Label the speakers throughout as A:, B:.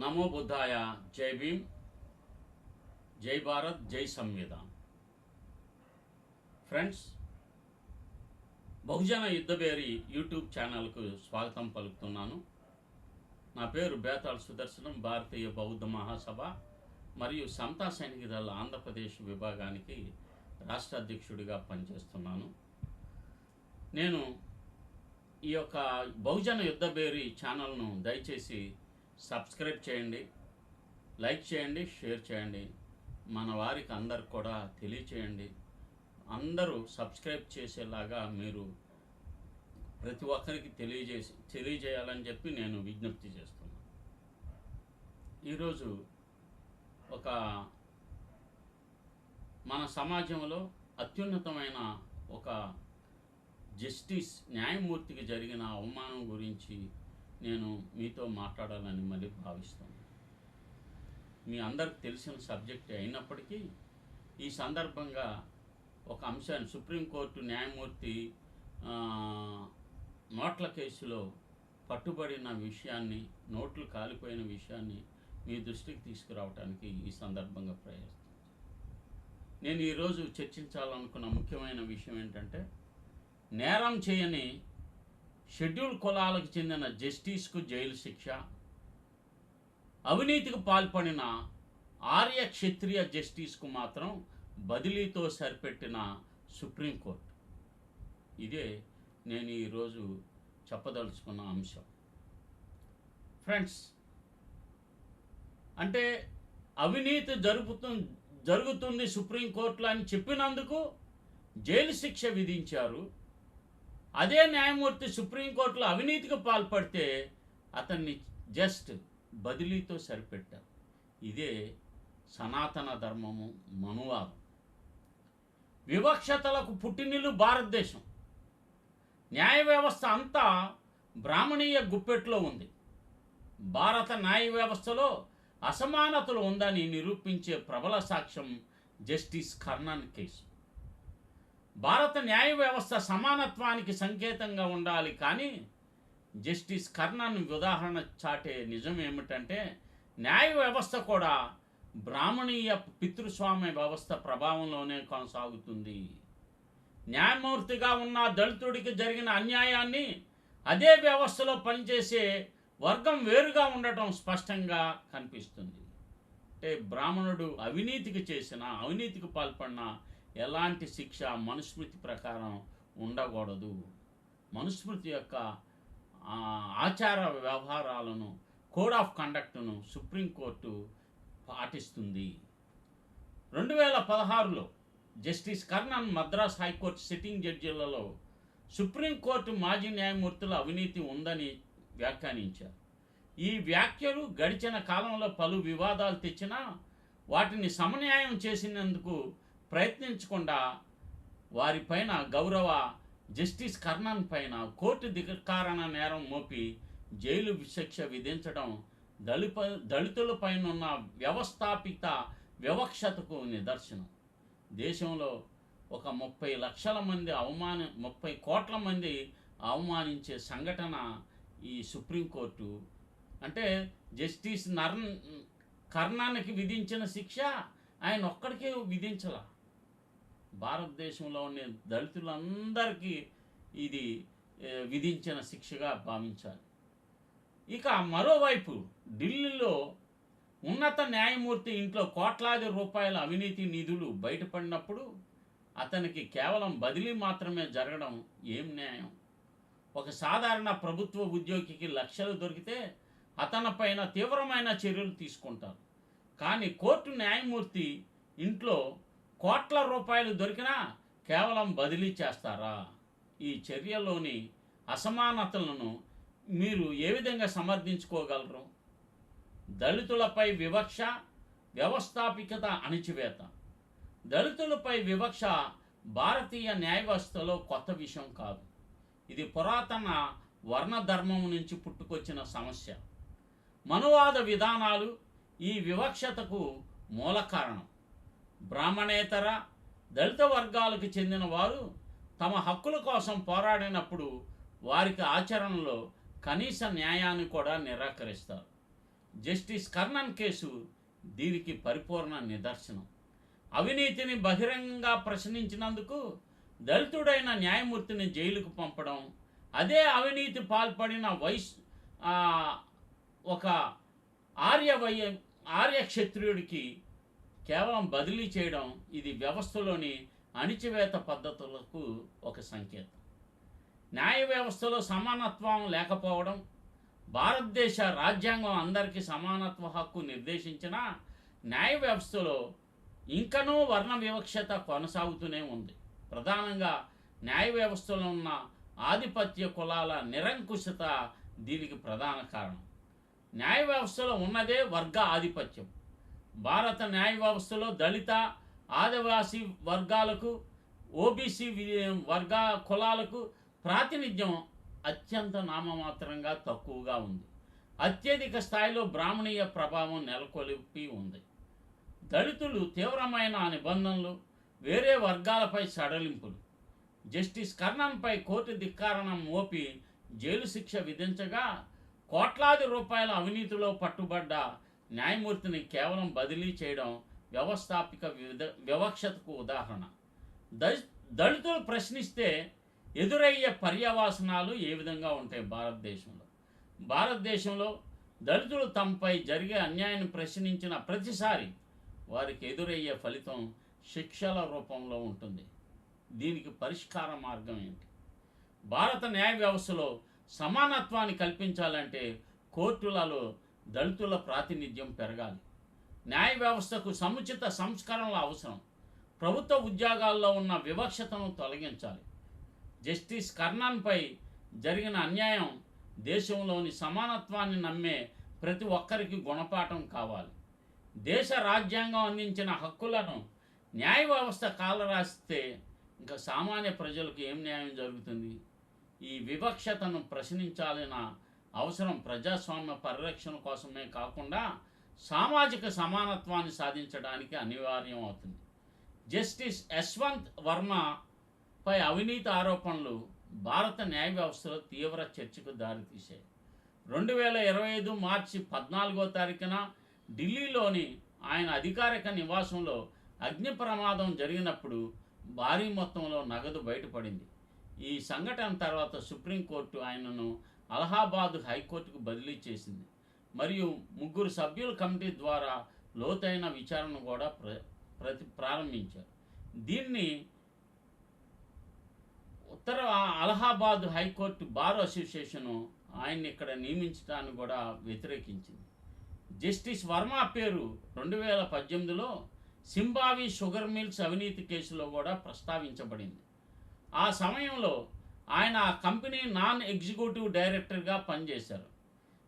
A: నమో బుద్ధాయ జై భీమ్ జై భారత్ జై సంవిధాన్. ఫ్రెండ్స్ బహుజన యుద్ధబేరి యూట్యూబ్ ఛానల్కు స్వాగతం పలుకుతున్నాను. నా పేరు బేతాళ్ సుదర్శనం భారతీయ బౌద్ధ మహాసభ మరియు సమతా సైనిక దళ ఆంధ్రప్రదేశ్ విభాగానికి రాష్ట్ర అధ్యక్షుడిగా పనిచేస్తున్నాను. నేను ఈ యొక్క బహుజన యుద్ధబేరి ఛానల్ను దయచేసి సబ్స్క్రైబ్ చేయండి లైక్ చేయండి షేర్ చేయండి. మన వారికి అందరికి కూడా తెలియచేయండి. అందరూ సబ్స్క్రైబ్ చేసేలాగా మీరు ప్రతి ఒక్కరికి తెలియజేసి తెలియజేయాలని చెప్పి నేను విజ్ఞప్తి చేస్తున్నాను. ఈరోజు ఒక మన సమాజంలో అత్యున్నతమైన ఒక జస్టిస్ న్యాయమూర్తికి జరిగిన అవమానం గురించి నేను మీతో మాట్లాడాలని మళ్ళీ భావిస్తాను. మీ అందరికి తెలిసిన సబ్జెక్ట్ అయినప్పటికీ ఈ సందర్భంగా ఒక అంశాన్ని సుప్రీంకోర్టు న్యాయమూర్తి నోట్ల కేసులో పట్టుబడిన విషయాన్ని నోట్లు కాలిపోయిన విషయాన్ని మీ దృష్టికి తీసుకురావడానికి ఈ సందర్భంగా ప్రయత్నిస్తాను నేను ఈరోజు చర్చించాలనుకున్న ముఖ్యమైన విషయం ఏంటంటే నేరం చేయని షెడ్యూల్ కులాలకు చెందిన జస్టిస్కు జైలు శిక్ష అవినీతికి పాల్పడిన ఆర్య క్షత్రియ జస్టిస్కు మాత్రం బదిలీతో సరిపెట్టిన సుప్రీంకోర్టు. ఇదే నేను ఈరోజు చెప్పదలుచుకున్న అంశం. ఫ్రెండ్స్ అంటే అవినీతి జరుపుతు జరుగుతుంది సుప్రీంకోర్టులో అని చెప్పినందుకు జైలు శిక్ష విధించారు అదే న్యాయమూర్తి సుప్రీంకోర్టులో అవినీతికి పాల్పడితే అతన్ని జస్ట్ బదిలీతో సరిపెట్టారు ఇదే సనాతన ధర్మము మనువాదం. వివక్షతలకు పుట్టినిల్లు భారతదేశం. న్యాయ వ్యవస్థ అంతా బ్రాహ్మణీయ గుప్పెట్లో ఉంది. భారత న్యాయ వ్యవస్థలో అసమానతలు ఉందని నిరూపించే ప్రబల సాక్ష్యం జస్టిస్ కర్ణన్ కేసు. భారత న్యాయ వ్యవస్థ సమానత్వానికి సంకేతంగా ఉండాలి కానీ జస్టిస్ కర్ణన్ ఉదాహరణ చాటే నిజం ఏమిటంటే న్యాయ వ్యవస్థ కూడా బ్రాహ్మణీయ పితృస్వామ్య వ్యవస్థ ప్రభావంలోనే కొనసాగుతుంది. న్యాయమూర్తిగా ఉన్న దళితుడికి జరిగిన అన్యాయాన్ని అదే వ్యవస్థలో పనిచేసే వర్గం వేరుగా ఉండటం స్పష్టంగా కనిపిస్తుంది. అంటే బ్రాహ్మణుడు అవినీతికి చేసిన అవినీతికి పాల్పడిన ఎలాంటి శిక్ష మనుస్మృతి ప్రకారం ఉండకూడదు. మనుస్మృతి యొక్క ఆచార వ్యవహారాలను కోడ్ ఆఫ్ కండక్ట్ను సుప్రీంకోర్టు పాటిస్తుంది. రెండు వేల పదహారులో justice Karnan Madras high court sitting జడ్జీలలో supreme court మాజీ న్యాయమూర్తుల అవినీతి ఉందని వ్యాఖ్యానించారు. ఈ వ్యాఖ్యలు గడిచిన కాలంలో పలు వివాదాలు తెచ్చినా వాటిని సమన్యాయం చేసినందుకు ప్రయత్నించకుండా వారిపైన గౌరవ జస్టిస్ కర్ణన్ పైన కోర్టు ధిక్కారణ నేరం మోపి జైలు శిక్ష విధించడం దళిప దళితులపైన ఉన్న వ్యవస్థాపిత వివక్షతకు నిదర్శనం. దేశంలో ఒక ముప్పై లక్షల మంది అవమాన ముప్పై కోట్ల మంది అవమానించే సంఘటన ఈ సుప్రీంకోర్టు. అంటే జస్టిస్ నర్న్ కర్ణానికి విధించిన శిక్ష ఆయన ఒక్కడికే విధించలా? భారతదేశంలో ఉండే దళితులందరికీ ఇది విధించిన శిక్షగా భావించాలి. ఇక మరోవైపు ఢిల్లీలో ఉన్నత న్యాయమూర్తి ఇంట్లో కోట్లాది రూపాయల అవినీతి నిధులు బయటపడినప్పుడు అతనికి కేవలం బదిలీ మాత్రమే జరగడం ఏం న్యాయం? ఒక సాధారణ ప్రభుత్వ ఉద్యోగికి లక్షలు దొరికితే అతనిపైన తీవ్రమైన చర్యలు తీసుకుంటారు. కానీ కోర్టు న్యాయమూర్తి ఇంట్లో కోట్ల రూపాయలు దొరికినా కేవలం బదిలీ చేస్తారా? ఈ చర్యలోని అసమానతలను మీరు ఏ విధంగా సమర్థించుకోగలరు? దళితులపై వివక్ష వ్యవస్థాపికత అణిచివేత. దళితులపై వివక్ష భారతీయ న్యాయ వ్యవస్థలో కొత్త విషయం కాదు. ఇది పురాతన వర్ణధర్మం నుంచి పుట్టుకొచ్చిన సమస్య. మనువాద విధానాలు ఈ వివక్షతకు మూల కారణం. బ్రాహ్మణేతర దళిత వర్గాలకు చెందిన వారు తమ హక్కుల కోసం పోరాడినప్పుడు వారికి ఆచరణలో కనీస న్యాయాన్ని కూడా నిరాకరిస్తారు. జస్టిస్ కర్ణన్ కేసు దీనికి పరిపూర్ణ నిదర్శనం. అవినీతిని బహిరంగంగా ప్రశ్నించినందుకు దళితుడైన న్యాయమూర్తిని జైలుకు పంపడం అదే అవినీతి పాల్పడిన వైస్ ఒక ఆర్య వై ఆర్య క్షత్రియుడికి కేవలం బదిలీ చేయడం ఇది వ్యవస్థలోని అణిచివేత పద్ధతులకు ఒక సంకేతం. న్యాయ వ్యవస్థలో సమానత్వం లేకపోవడం భారతదేశ రాజ్యాంగం అందరికీ సమానత్వ హక్కు నిర్దేశించిన న్యాయ వ్యవస్థలో ఇంకనూ వర్ణ వివక్షత కొనసాగుతూనే ఉంది. ప్రధానంగా న్యాయ వ్యవస్థలో ఉన్న ఆధిపత్య కులాల నిరంకుశత దీనికి ప్రధాన కారణం. న్యాయ వ్యవస్థలో ఉన్నదే వర్గ ఆధిపత్యం. భారత న్యాయ వ్యవస్థలో దళిత ఆదివాసీ వర్గాలకు ఓబీసీ వర్గ కులాలకు ప్రాతినిధ్యం అత్యంత నామమాత్రంగా తక్కువగా ఉంది. అత్యధిక స్థాయిలో బ్రాహ్మణీయ ప్రభావం నెలకొల్పి ఉంది. దళితులు తీవ్రమైన నిబంధనలు వేరే వర్గాలపై సడలింపులు జస్టిస్ కర్ణన్పై కోర్టు ధిక్కారణం మోపి జైలు శిక్ష విధించగా కోట్లాది రూపాయల అవినీతిలో పట్టుబడ్డ న్యాయమూర్తిని కేవలం బదిలీ చేయడం వ్యవస్థాపిక విధ వివక్షతకు ఉదాహరణ. దళితులు ప్రశ్నిస్తే ఎదురయ్యే పర్యవసనాలు ఏ విధంగా ఉంటాయి భారతదేశంలో? భారతదేశంలో దళితులు తమపై జరిగే అన్యాయాన్ని ప్రశ్నించిన ప్రతిసారి వారికి ఎదురయ్యే ఫలితం శిక్షల రూపంలో ఉంటుంది. దీనికి పరిష్కార మార్గం ఏంటి? భారత న్యాయ వ్యవస్థలో సమానత్వాన్ని కల్పించాలంటే కోర్టులలో దళితుల ప్రాతినిధ్యం పెరగాలి. న్యాయ వ్యవస్థకు సముచిత సంస్కరణల అవసరం. ప్రభుత్వ ఉద్యోగాల్లో ఉన్న వివక్షతను తొలగించాలి. జస్టిస్ కర్ణన్పై జరిగిన అన్యాయం దేశంలోని సమానత్వాన్ని నమ్మే ప్రతి ఒక్కరికి గుణపాఠం కావాలి. దేశ రాజ్యాంగం అందించిన హక్కులను న్యాయ వ్యవస్థ కాలరాస్తే ఇంకా సామాన్య ప్రజలకు ఏం న్యాయం జరుగుతుంది? ఈ వివక్షతను ప్రశ్నించాలన్న అవసరం ప్రజాస్వామ్య పరిరక్షణ కోసమే కాకుండా సామాజిక సమానత్వాన్ని సాధించడానికి అనివార్యం అవుతుంది. జస్టిస్ యశ్వంత్ వర్మపై అవినీతి ఆరోపణలు భారత న్యాయ వ్యవస్థలో తీవ్ర చర్చకు దారితీశాయి. రెండు వేల ఇరవై ఐదు మార్చి పద్నాలుగో తారీఖున ఢిల్లీలోని ఆయన అధికారిక నివాసంలో అగ్ని ప్రమాదం జరిగినప్పుడు భారీ మొత్తంలో నగదు బయటపడింది. ఈ సంఘటన తర్వాత సుప్రీంకోర్టు ఆయనను అలహాబాద్ హైకోర్టుకు బదిలీ చేసింది. మరియు ముగ్గురు సభ్యుల కమిటీ ద్వారా లోతైన విచారణ కూడా ప్ర ప్రతి ప్రారంభించారు. దీన్ని ఉత్తర Allahabad high court bar association ఆయన్ని ఇక్కడ నియమించడాన్ని కూడా వ్యతిరేకించింది. జస్టిస్ వర్మ పేరు రెండు వేల పద్దెనిమిదిలో సింబావి షుగర్ మిల్స్ అవినీతి కేసులో కూడా ప్రస్తావించబడింది. ఆ సమయంలో ఆయన ఆ కంపెనీ నాన్ ఎగ్జిక్యూటివ్ డైరెక్టర్గా పనిచేశారు.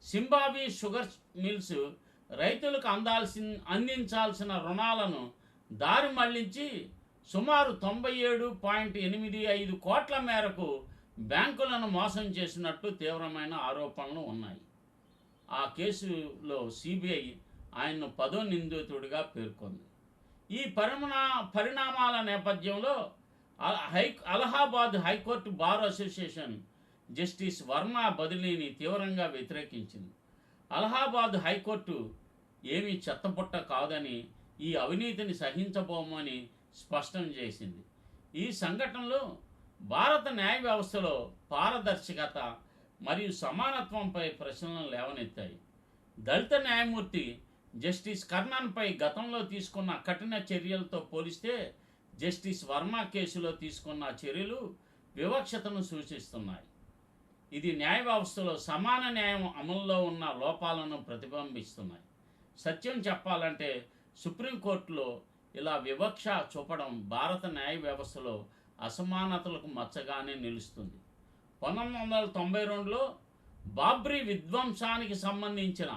A: సింబాబీ షుగర్ మిల్స్ రైతులకు అందాల్సిన అందించాల్సిన రుణాలను దారి మళ్ళించి సుమారు తొంభై ఏడు పాయింట్ ఎనిమిది ఐదు కోట్ల మేరకు బ్యాంకులను మోసం చేసినట్టు తీవ్రమైన ఆరోపణలు ఉన్నాయి. ఆ కేసులో సిబిఐ ఆయన్ను పదో నిందితుడిగా పేర్కొంది. ఈ పరిమణ పరిణామాల నేపథ్యంలో high Allahabad high court bar association justice Varma బదిలీని తీవ్రంగా వ్యతిరేకించింది. అలహాబాద్ హైకోర్టు ఏమీ చెత్తపుట్ట కాదని ఈ అవినీతిని సహించబోమని స్పష్టం చేసింది. ఈ సంఘటనలో భారత న్యాయ వ్యవస్థలో పారదర్శకత మరియు సమానత్వంపై ప్రశ్నలు లేవనెత్తాయి. దళిత న్యాయమూర్తి జస్టిస్ కర్ణన్పై గతంలో తీసుకున్న కఠిన చర్యలతో పోలిస్తే జస్టిస్ వర్మ కేసులో తీసుకున్న చర్యలు వివక్షతను సూచిస్తున్నాయి. ఇది న్యాయ వ్యవస్థలో సమాన న్యాయం అమల్లో ఉన్న లోపాలను ప్రతిబింబిస్తున్నాయి. సత్యం చెప్పాలంటే సుప్రీంకోర్టులో ఇలా వివక్ష చూపడం భారత న్యాయ వ్యవస్థలో అసమానతలకు మచ్చగానే నిలుస్తుంది. పంతొమ్మిది వందల తొంభై రెండులో బాబ్రీ విధ్వంసానికి సంబంధించిన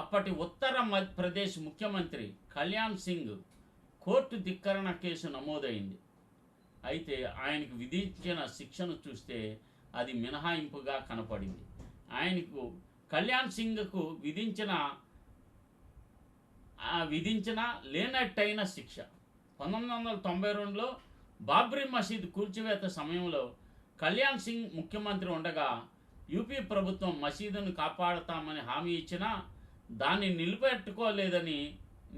A: అప్పటి ఉత్తర మధ్యప్రదేశ్ ముఖ్యమంత్రి కళ్యాణ్ సింగ్ కోర్టు ధిక్కరణ కేసు నమోదైంది. అయితే ఆయనకు విధించిన శిక్షను చూస్తే అది మినహాయింపుగా కనపడింది. ఆయనకు కళ్యాణ్ సింగ్కు విధించిన విధించిన లేనట్టయిన శిక్ష. పంతొమ్మిది వందల తొంభై రెండులో బాబ్రీ మసీద్ కూల్చివేత సమయంలో కళ్యాణ్ సింగ్ ముఖ్యమంత్రి ఉండగా యూపీ ప్రభుత్వం మసీదును కాపాడతామని హామీ ఇచ్చినా దాన్ని నిలబెట్టుకోలేదని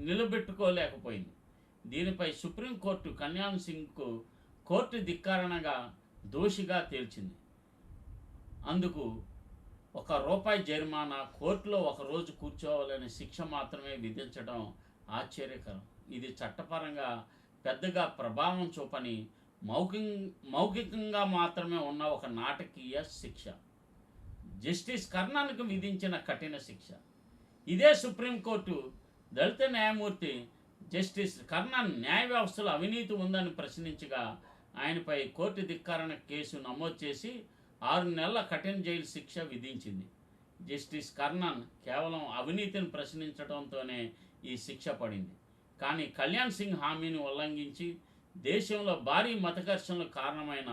A: నిలబెట్టుకోలేకపోయింది. దీనిపై సుప్రీంకోర్టు కళ్యాణ్ సింగ్కు కోర్టు ధిక్కారణగా దోషిగా తేల్చింది. అందుకు ఒక రూపాయి జరిమానా కోర్టులో ఒక రోజు కూర్చోవాలనే శిక్ష మాత్రమే విధించడం ఆశ్చర్యకరం. ఇది చట్టపరంగా పెద్దగా ప్రభావం చూపని మౌఖిక మౌఖికంగా మాత్రమే ఉన్న ఒక నాటకీయ శిక్ష. జస్టిస్ కర్ణన్కు విధించిన కఠిన శిక్ష. ఇదే సుప్రీంకోర్టు దళిత న్యాయమూర్తి జస్టిస్ కర్ణన్ న్యాయ వ్యవస్థలో అవినీతి ఉందని ప్రశ్నించగా ఆయనపై కోర్టు ధిక్కారణ కేసు నమోదు చేసి ఆరు నెలల కఠిన జైలు శిక్ష విధించింది. జస్టిస్ కర్ణన్ కేవలం అవినీతిని ప్రశ్నించడంతోనే ఈ శిక్ష పడింది. కానీ కళ్యాణ్ సింగ్ హామీని ఉల్లంఘించి దేశంలో భారీ మత ఘర్షణలకు కారణమైన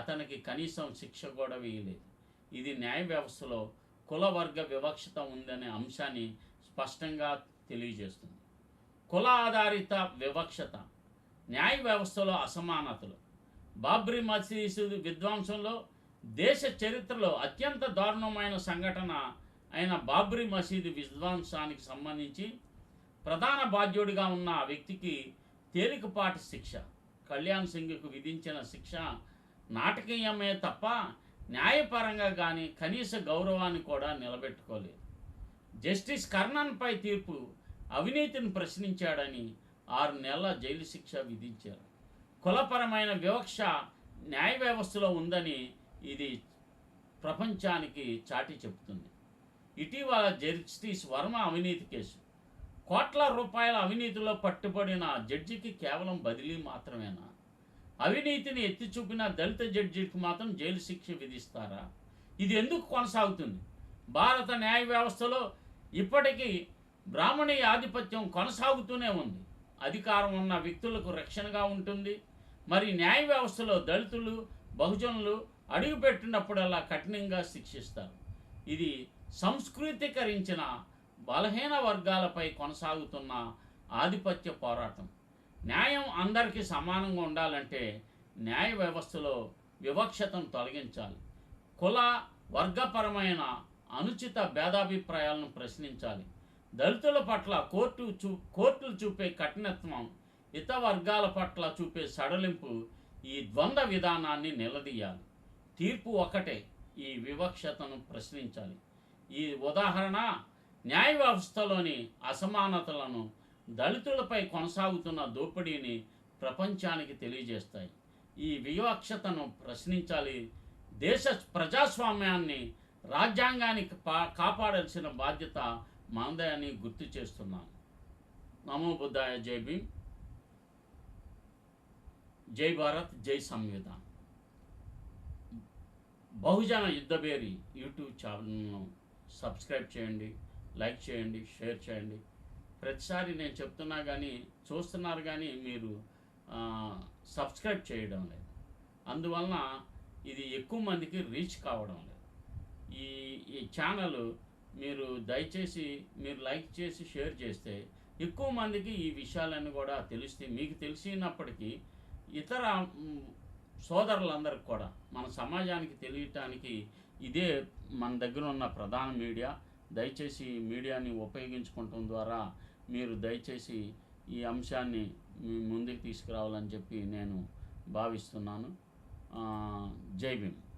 A: అతనికి కనీసం శిక్ష కూడా వేయలేదు. ఇది న్యాయ వ్యవస్థలో కుల వర్గ వివక్షత ఉందనే అంశాన్ని స్పష్టంగా తెలియజేస్తుంది. కుల ఆధారిత వివక్షత న్యాయ వ్యవస్థలో అసమానతలు బాబ్రీ మసీదు విధ్వంసంలో దేశ చరిత్రలో అత్యంత దారుణమైన సంఘటన అయిన బాబ్రీ మసీదు విధ్వంసానికి సంబంధించి ప్రధాన బాధ్యుడిగా ఉన్న ఆ వ్యక్తికి తేలికపాటి శిక్ష. కళ్యాణ్ సింగ్కు విధించిన శిక్ష నాటకీయమే తప్ప న్యాయపరంగా కానీ కనీస గౌరవాన్ని కూడా నిలబెట్టుకోలేదు. జస్టిస్ కర్ణన్పై తీర్పు అవినీతిని ప్రశ్నించాడని ఆరు నెలల జైలు శిక్ష విధించారు. కులపరమైన వివక్ష న్యాయ వ్యవస్థలో ఉందని ఇది ప్రపంచానికి చాటి చెబుతుంది. ఇటీవల జస్టిస్ వర్మ అవినీతి కేసు. కోట్ల రూపాయల అవినీతిలో పట్టుబడిన జడ్జికి కేవలం బదిలీ మాత్రమేనా? అవినీతిని ఎత్తి చూపిన దళిత జడ్జికి మాత్రం జైలు శిక్ష విధిస్తారా? ఇది ఎందుకు కొనసాగుతుంది? భారత న్యాయ వ్యవస్థలో ఇప్పటికీ బ్రాహ్మణీయ ఆధిపత్యం కొనసాగుతూనే ఉంది. అధికారం ఉన్న వ్యక్తులకు రక్షణగా ఉంటుంది. మరి న్యాయ వ్యవస్థలో దళితులు బహుజనులు అడుగుపెట్టినప్పుడల్లా కఠినంగా శిక్షిస్తారు. ఇది సంస్కృతీకరించిన బలహీన వర్గాలపై కొనసాగుతున్న ఆధిపత్య పోరాటం. న్యాయం అందరికీ సమానంగా ఉండాలంటే న్యాయ వ్యవస్థలో వివక్షతను తొలగించాలి. కుల వర్గపరమైన అనుచిత భేదాభిప్రాయాలను ప్రశ్నించాలి. దళితుల పట్ల కోర్టు చూ కోర్టులు చూపే కఠినత్వం ఇతర వర్గాల పట్ల చూపే సడలింపు ఈ ద్వంద్వ విధానాన్ని నిలదీయాలి. తీర్పు ఒకటే ఈ వివక్షతను ప్రశ్నించాలి. ఈ ఉదాహరణ న్యాయ వ్యవస్థలోని అసమానతలను దళితులపై కొనసాగుతున్న దోపిడీని ప్రపంచానికి తెలియజేస్తాయి. ఈ వివక్షతను ప్రశ్నించాలి. దేశ ప్రజాస్వామ్యాన్ని రాజ్యాంగానికి పా కాపాడాల్సిన బాధ్యత మాందయాన్ని గుర్తు చేస్తున్నాను. నమో బుద్ధాయ జై భీమ్. జై భారత్ జై సంవిధాన్. బహుజన యుద్ధబేరి యూట్యూబ్ ఛానల్ను సబ్స్క్రైబ్ చేయండి లైక్ చేయండి షేర్ చేయండి. ప్రతిసారి నేను చెప్తున్నా కానీ చూస్తున్నారు కానీ మీరు సబ్స్క్రైబ్ చేయడం లేదు. అందువలన ఇది ఎక్కువ మందికి రీచ్ కావడం లేదు. ఈ ఈ ఛానల్ మీరు దయచేసి మీరు లైక్ చేసి షేర్ చేస్తే ఎక్కువ మందికి ఈ విషయాలన్నీ కూడా తెలిస్తే మీకు తెలిసినప్పటికీ ఇతర సోదరులందరికి కూడా మన సమాజానికి తెలియటానికి ఇదే మన దగ్గర ఉన్న ప్రధాన మీడియా. దయచేసి మీడియాని ఉపయోగించుకోవటం ద్వారా మీరు దయచేసి ఈ అంశాన్ని మీ ముందుకు తీసుకురావాలని చెప్పి నేను భావిస్తున్నాను. జై భీమ్.